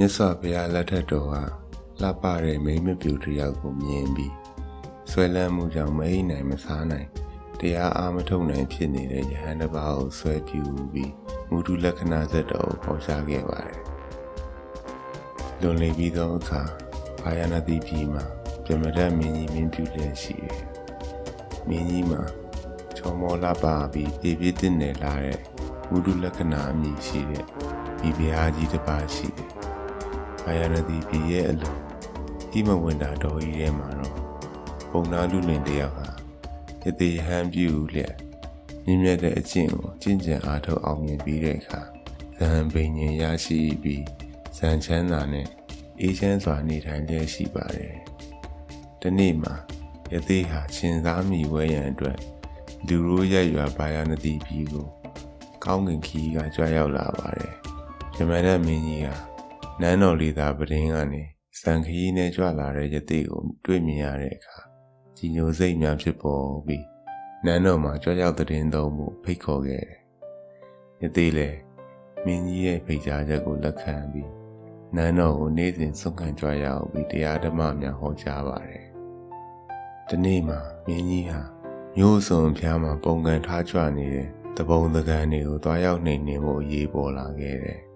မြတ်စွာဘုရားလက်ထက်တော်ဟာလှပတဲ့မိမ့်မပြူတစ်ယောက်ကိုမြင်ပြီးဆွဲလန်းမှုကြောင့်မအိမ်နိုင်မစားနိုင်တရားအားမထုတ်နိုင်ဖြစ်နေတဲ့ယဟန်တစ်ပါးကိုဆွဲပြူပြီးမူထုလက္ခဏာဇက်တော်ကိုပေါ်ရှားခဲ့ပါတယ်။လွန်လေပြီးသောအခါဘာယနာတိပြည်မှာပြမဒတ်မင်းကြီးမင်းပြူလျက်ရှိတယ်။မင်းကြီးမှာချောမောလှပပြီးပြည့်ပြည့်တင်နေလာတဲ့မူထုလက္ခဏာအမည်ရှိတဲ့ဒီဘုရားကြီးတစ်ပါးရှိတယ်။ ဘာယနာတိပြည်ရဲ့အလုံးဒီမဝင်တာတော်ကြီးထဲမှာတော့ပုံနာလူလင်တယောက်ဟာယတိဟန်ပြူလျက်မြင့်မြတ်တဲ့အကျင့်ကိုကျင့်ကြံအားထုတ်အောင်မြင်ပြီးတဲ့အခါဇန်ပင်ញင်ရရှိပြီးဇန်ချမ်းသာနဲ့အေးချမ်းစွာနေထိုင်လျက်ရှိပါတယ်။ဒီနေ့မှာယတိဟာရှင်သားမိဝဲရန်အတွက်လူရိုးရက်ရွာဘာယာနတိပြည်ကိုကောင်းကင်ခီးကကြွားရောက်လာပါတယ်။မြမရမင်းကြီးဟာ နန်းတော်လေးသာပဒင်းကနေစံခရီးနဲ့ကြွလာတဲ့ယတိကိုတွေ့မြင်ရတဲ့အခါကြီးညိုစိတ်များဖြစ်ပေါ်ပြီးနန်းတော်မှာကြွရောက်တဲ့င်းသုံးမှုဖိတ်ခေါ်ခဲ့တယ်။ယတိလည်းမင်းကြီးရဲ့ဖိတ်ကြားချက်ကိုလက်ခံပြီးနန်းတော်ကိုနေ့စဉ်စွန့်ခံကြွရောက်ပြီးတရားဓမ္မများဟောကြားပါတယ်။ဒီနေ့မှာမင်းကြီးဟာမျိုးစုံဖျားမှာပုံကန်ထားကြွနေတဲ့တပုံတကန်တွေကိုတွားရောက်နေနေဖို့အရေးပေါ်လာခဲ့တယ်။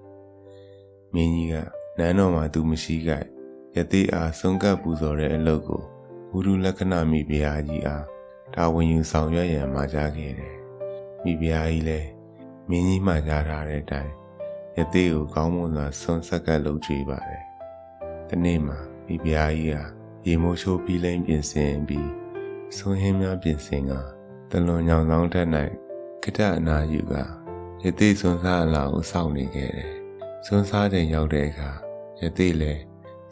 မင်းကြီးကနန်းတော်မှာသူမရှိကြယတိအားဆုံးကပ်ပူဇော်တဲ့အလုပ်ကိုဝုဒုလက္ခဏာမိဖုရားကြီးအားတာဝန်ယူဆောင်ရွက်ရန်မှာကြားခဲ့တယ်။မိဖုရားကြီးလည်းမင်းကြီးမှကြားထားတဲ့အတိုင်းယတိကိုကောင်းမွန်စွာဆွန်းဆက်ကပ်လုပ်ကြည့်ပါတယ်။ဒီနေ့မှာမိဖုရားကြီးဟာရေမိုးချိုးပြီးလိမ့်ပြင်ဆင်ပြီးဆွန်းဟင်းများပြင်ဆင်ကတလွန်ညောင်ဆောင်ထက်၌ကတအနာယူကယတိဆွန်းစားအလာကိုစောင့်နေခဲ့တယ်။ ဆွန်းစားတဲ့ရောက်တဲ့အခါယတိလည်း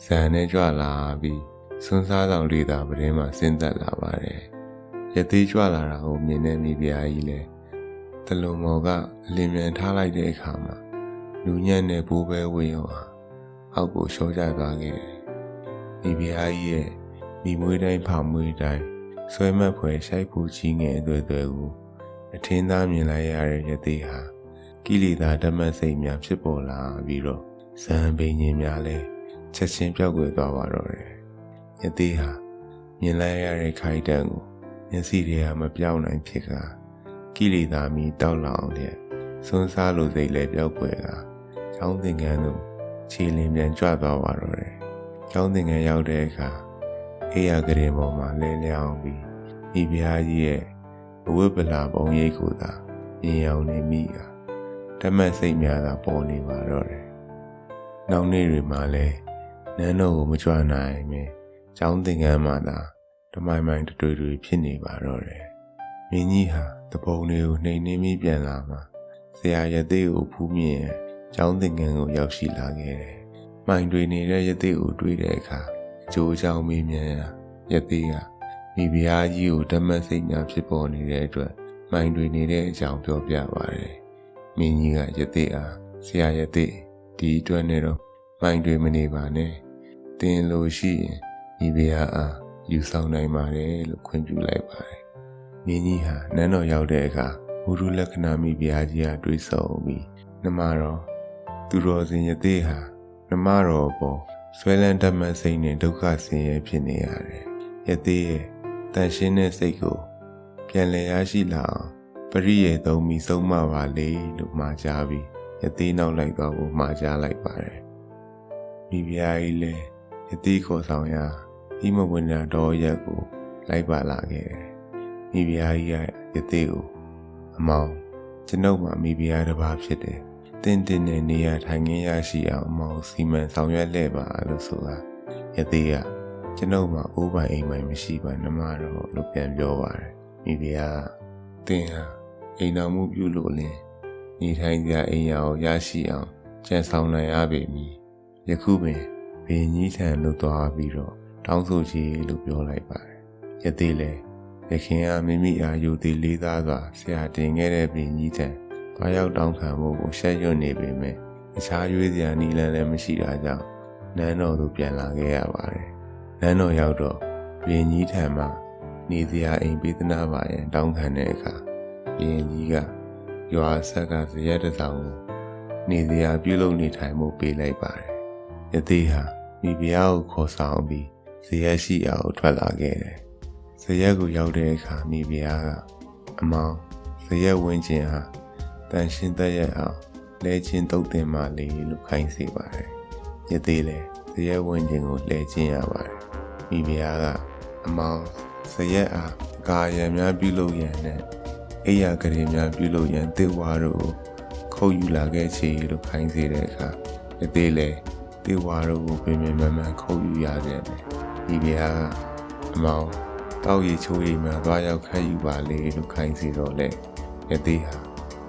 ဇန်နဲ့ကြွလာပြီးဆွန်းစားဆောင်လေးသာပရင်းမှာဆင်းသက်လာပါတယ်။ရသေးကြွလာတာကိုမြင်တဲ့မိဖုရားကြီးလည်းတလုံမော်ကအလင်းမြန်ထားလိုက်တဲ့အခါမှာလူညံ့တဲ့ဘိုးပဲဝေရောဟာအောက်ကိုလျှော့ကျသွားခဲ့တယ်။မိဖုရားကြီးရဲ့မိမွေးတိုင်းဖောင်မွေးတိုင်းဆွဲမက်ဖွယ်ရှိုက်ဖို့ကြီးငယ်အသွေးသွေကိုအထင်းသားမြင်လိုက်ရတဲ့ရသေးဟာ ကိလေသာဓမ္မစိတ်များဖြစ်ပေါ်လာပြီးတော့ဇံပင်ကြီးများလည်းချက်ချင်းပြောက်ွယ်သွားပါတော့တယ်။ယသိဟာမြင်လိုက်ရတဲ့ခိုက်တန်ကိုမျက်စိတွေကမပြောင်းနိုင်ဖြစ်ကကိလေသာမီတောက်လောင်တဲ့ဆွန်းစားလိုစိတ်လည်းပြောက်ွယ်ကကျောင်းသင်္ကန်းသို့ခြေလင်းပြန်ကြွသွားပါတော့တယ်။ကျောင်းသင်္ကန်းရောက်တဲ့အခါအေးရကလေးပေါ်မှာလဲလျောင်းပြီးမိဖုရားကြီးရဲ့အဝိပလာပုံရိပ်ကိုသာမြင်အောင်နေမိက ဓမ္မစိတ်များသာပေါ်နေပါတော့တယ်။နောက်နေ့တွေမှာလည်းနန်းတော်ကိုမကြွနိုင်မင်းကျောင်းသင်္ကန်းမှာသာတမိုင်မိုင်တွေ့တွေ့ဖြစ်နေပါတော့တယ်။မင်းကြီးဟာတပုံတွေကိုနှိမ်နှင်းပြီးပြန်လာမှဆရာရသေးကိုဖူးမြင်ကျောင်းသင်္ကန်းကိုရောက်ရှိလာခဲ့တယ်။မိုင်တွေနေတဲ့ရသေးကိုတွေ့တဲ့အခါအကျိုးအကြောင်းမေးမြန်းရသေးကမိဖုရားကြီးကိုဓမ္မစိတ်များဖြစ်ပေါ်နေတဲ့အတွက်မိုင်တွေနေတဲ့အကြောင်းပြောပြပါတယ်။ မင်းကြီးကရသေးအားဆရာရသေးဒီအတွက်နဲ့တော့မိုင်းတွေမနေပါနဲ့တင်လို့ရှိရင်ဤဘုရားအားယူဆောင်နိုင်ပါတယ်လို့ခွင့်ပြုလိုက်ပါတယ်မြင်းကြီးဟာနန်းတော်ရောက်တဲ့အခါဘုရုလက္ခဏာမိဘုရားကြီးဟာတွေးဆုံပြီးနမတော်သူတော်စင်ယသိဟာနမတော်ပေါ်ဆွဲလန်းတတ်မှတ်စိတ်နဲ့ဒုက္ခဆင်းရဲဖြစ်နေရတယ်ယသိရဲ့တန်ရှင်းတဲ့စိတ်ကိုပြန်လည်ရရှိလာအောင် ပရိယေသုံးပြီးဆုံးမပါလေလို့မှာကြားပြီးယသိနောက်လိုက်သွားဖို့မှာကြားလိုက်ပါတယ်မိဖုရားကြီးလည်းယတိခေါ်ဆောင်ရာဤမဝင်တာတော်ရက်ကိုလိုက်ပါလာခဲ့တယ်။မိဖုရားကြီးကယတိကိုအမောင်ကျွန်ုပ်မှာမိဖုရားတစ်ပါးဖြစ်တယ်။တင်းတင်းနဲ့နေရာထိုင်ခင်းရရှိအောင်အမောင်စီမံဆောင်ရွက်လဲပါလို့ဆိုတာယတိကကျွန်ုပ်မှာအိုးပိုင်အိမ်ပိုင်မရှိပါနမတော့လို့ပြန်ပြောပါတယ်။မိဖုရားတင်းဟာ အိမ်တော်မှုပြုလို့လင်းနေထိုင်ကြအိမ်ရအောင်ရရှိအောင်ကြံဆောင်နိုင်ရပေမည်ယခုပင်ဘင်းကြီးထံလွတ်သွားပြီးတော့တောင်းဆိုချေလို့ပြောလိုက်ပါတယ်။ယသိလေရခင်အားမိမိအားယူသည်လေးသားစွာဆရာတင်ခဲ့တဲ့ဘင်းကြီးထံသွားရောက်တောင်းခံဖို့ကိုရှက်ရွံ့နေပေမဲ့အခြားရွေးစရာနီလန်းလည်းမရှိတာကြောင့်နန်းတော်သို့ပြန်လာခဲ့ရပါတယ်။နန်းတော်ရောက်တော့ဘင်းကြီးထံမှနေစရာအိမ်ပေးသနာပါရန်တောင်းခံတဲ့အခါ ဘင်းကြီးကရွာဆက်ကဇရက်တစောင်ကိုနေစရာပြုလုပ်နေထိုင်မှုပေးလိုက်ပါတယ်ယသိဟာမိဖုရားကိုခေါ်ဆောင်ပြီးဇရက်ရှိရာကိုထွက်လာခဲ့တယ်ဇရက်ကိုရောက်တဲ့အခါမိဖုရားကအမောင်ဇရက်ဝင်းချင်းဟာတန်ရှင်းသက်ရအောင်လဲချင်းတုတ်တင်မှလေလို့ခိုင်းစေပါတယ်ယသိလေဇရက်ဝင်းချင်းကိုလဲချင်းရပါတယ်မိဖုရားကအမောင်ဇရက်အားအကာရံများပြုလုပ်ရန်နဲ့ အိယာကလေးများပြုလုပ်ရန်တစ်ဝါတို့ကိုခုတ်ယူလာခဲ့ချေလို့ခိုင်းစေတဲ့အခါယသိလေတေဝါတို့ကိုပြင်ပြင်မှန်မှန်ခုတ်ယူရပြန်တယ်။ဒီပြားကအမောင်တောက်ရီချိုးရီမှသွားရောက်ခတ်ယူပါလေလို့ခိုင်းစီတော့လေ။ယသိဟာ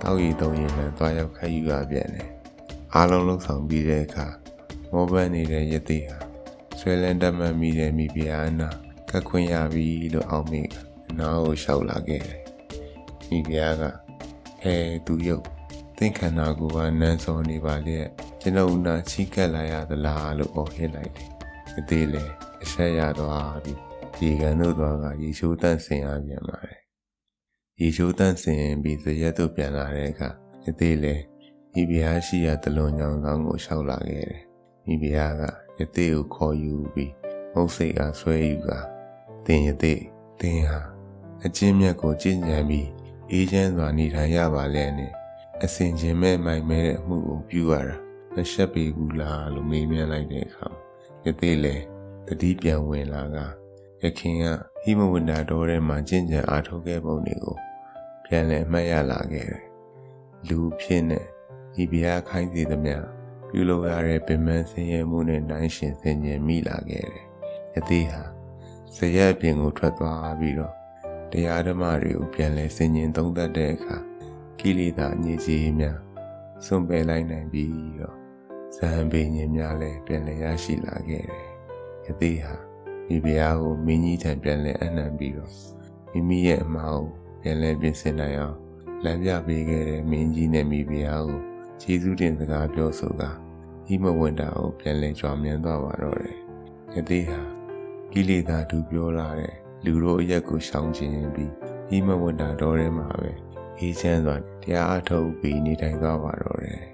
တောက်ရီတုံးရီမှသွားရောက်ခတ်ယူရပြန်တယ်။အားလုံးလှုပ်ဆောင်ပြီးတဲ့အခါမောပန်းနေတဲ့ယသိဟာဆွဲလန်းတတ်မှတ်မိတဲ့မိပြားအနာကတ်ခွင့်ရပြီလို့အောင်မိကအနာကိုရှောက်လာခဲ့တယ်။ မိပြားကဟဲသူရုပ်သင်္ခန္ဓာကိုယ်ကနန်းစောနေပါလေကျွန်ုပ်နာချီကပ်လာရသလားလို့အော်ဟစ်လိုက်တယ်။အသေးလေအဆက်ရသွားပြီ။ဒီကန်တို့သွားကရေချိုးတန့်စင်ရပြန်ပါတယ်။ရေချိုးတန့်စင်ပြီးဇရက်တို့ပြန်လာတဲ့အခါအသေးလေဒီဘုရားရှိရတလွန်ညောင်ကောင်းကိုရှောက်လာခဲ့တယ်။ဒီဘုရားကယသိကိုခေါ်ယူပြီးမုတ်စိတ်အားဆွဲယူကတင်ယသိတင်ဟာအချင်းမြတ်ကိုကြင်ကြံပြီး အေးချမ်းစွာနေထိုင်ရပါလဲနဲ့အစင်ချင်းမဲ့မိုင်မဲတဲ့အမှုကိုပြုရတာမရှက်ပေဘူးလားလို့မေးမြန်းလိုက်တဲ့အခါယသိလေတတိပြန်ဝင်လာကရခင်ကဟိမဝန္တာတော်ထဲမှာကြင်ကြံအားထုတ်ခဲ့ပုံတွေကိုပြန်လည်မှတ်ရလာခဲ့တယ်လူဖြစ်နဲ့ဒီဘုရားခိုင်းစီသမျှပြုလုပ်ရတဲ့ပင်မဆင်းရဲမှုနဲ့နိုင်ရှင်ဆင်ញင်မိလာခဲ့တယ်ယသိဟာဇရက်ပြင်ကိုထွက်သွားပြီးတော့ တရားဓမ္မတွေကိုပြန်လဲဆင်ញင်သုံးသပ်တဲ့အခါကိလေသာအငြိကြီးများစွန့်ပယ်လိုက်နိုင်ပြီးတော့ဇံပင်ញင်များလည်းပြန်လဲရရှိလာခဲ့တယ်။ယသိဟာမိဖုရားကိုမင်းကြီးထံပြန်လဲအနှံပြီးတော့မိမိရဲ့အမှားကိုပြန်လဲပြင်ဆင်နိုင်အောင်လမ်းပြပေးခဲ့တဲ့မင်းကြီးနဲ့မိဖုရားကိုကျေးဇူးတင်စကားပြောဆိုကာဤမဝင်တာကိုပြန်လဲကြွားမြန်းသွားပါတော့တယ်။ယသိဟာကိလေသာသူပြောလာတဲ့ လူတို့အရက်ကိုရှောင်ခြင်းပြီးဤမဝန္တာတော်ထဲမှာပဲအေးချမ်းစွာတရားအထုတ်ပြီးနေထိုင်သွားပါတော့တယ်